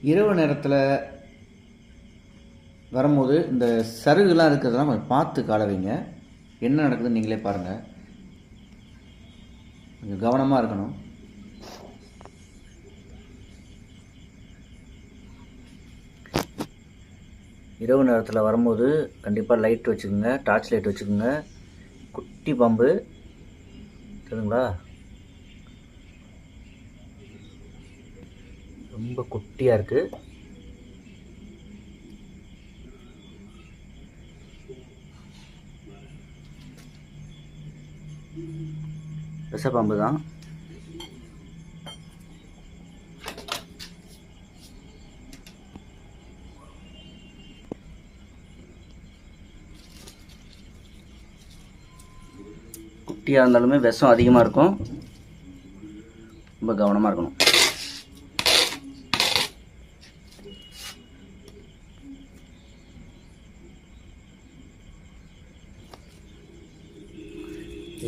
இரவு நேரத்தில் வரும்போது இந்த சருகுலாம் இருக்கிறதெல்லாம் கொஞ்சம் பார்த்து கால வைங்க. என்ன நடக்குதுன்னு நீங்களே பாருங்கள் கொஞ்சம் கவனமாக இருக்கணும். இரவு நேரத்தில் வரும்போது கண்டிப்பாக லைட் வச்சுக்கோங்க டார்ச் லைட் வச்சுக்கோங்க. குட்டி பாம்பு. சரிங்களா? ரொம்ப குட்டியாக இருக்குது விஷப்பாம்பு தான். குட்டியாக இருந்தாலுமே விஷம் அதிகமாக இருக்கும். ரொம்ப கவனமாக இருக்கணும்.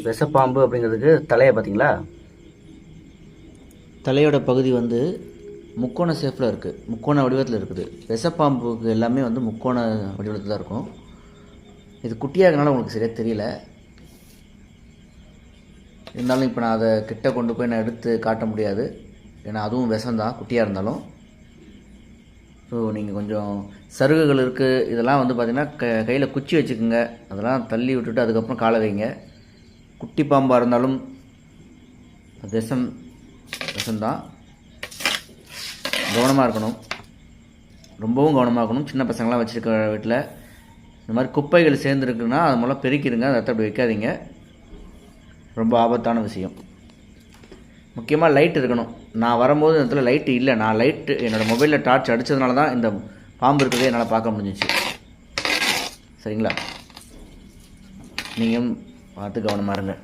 விஷப்பாம்பு அப்படிங்கிறதுக்கு தலையை பார்த்தீங்களா? தலையோட பகுதி வந்து முக்கோண ஷேப்பில் இருக்குது முக்கோண வடிவத்தில் இருக்குது. விஷப்பாம்புக்கு எல்லாமே வந்து முக்கோண வடிவத்தில் தான் இருக்கும். இது குட்டியாக இருக்கனால உங்களுக்கு சரியாக தெரியல. இருந்தாலும் இப்போ நான் அதை கிட்ட கொண்டு போய் நான் எடுத்து காட்ட முடியாது. ஏன்னா அதுவும் விஷம்தான் குட்டியாக இருந்தாலும். ஸோ நீங்கள் கொஞ்சம் சருகுகள் இருக்குது இதெல்லாம் வந்து பார்த்திங்கன்னா க கையில் குச்சி வச்சுக்கோங்க. அதெல்லாம் தள்ளி விட்டுட்டு அதுக்கப்புறம் காலை வைங்க. குட்டி பாம்பாக இருந்தாலும் விஷம் விஷம்தான் கவனமாக இருக்கணும். ரொம்பவும் கவனமாக இருக்கணும். சின்ன பசங்களாம் வச்சுருக்க வீட்டில் இந்த மாதிரி குப்பைகள் சேர்ந்துருக்குன்னா அது மூலம் பெருக்கிடுங்க அதை அப்படி வைக்காதீங்க. ரொம்ப ஆபத்தான விஷயம். முக்கியமாக லைட் இருக்கணும். நான் வரும்போது இந்த இடத்துல லைட்டு இல்லை. நான் லைட்டு என்னோடய மொபைலில் டார்ச் அடித்ததுனால தான் இந்த பாம்பு இருக்கிறதே என்னால் பார்க்க முடிஞ்சிச்சு. சரிங்களா? நீங்கள் பார்த்து கவனமாக இருங்க.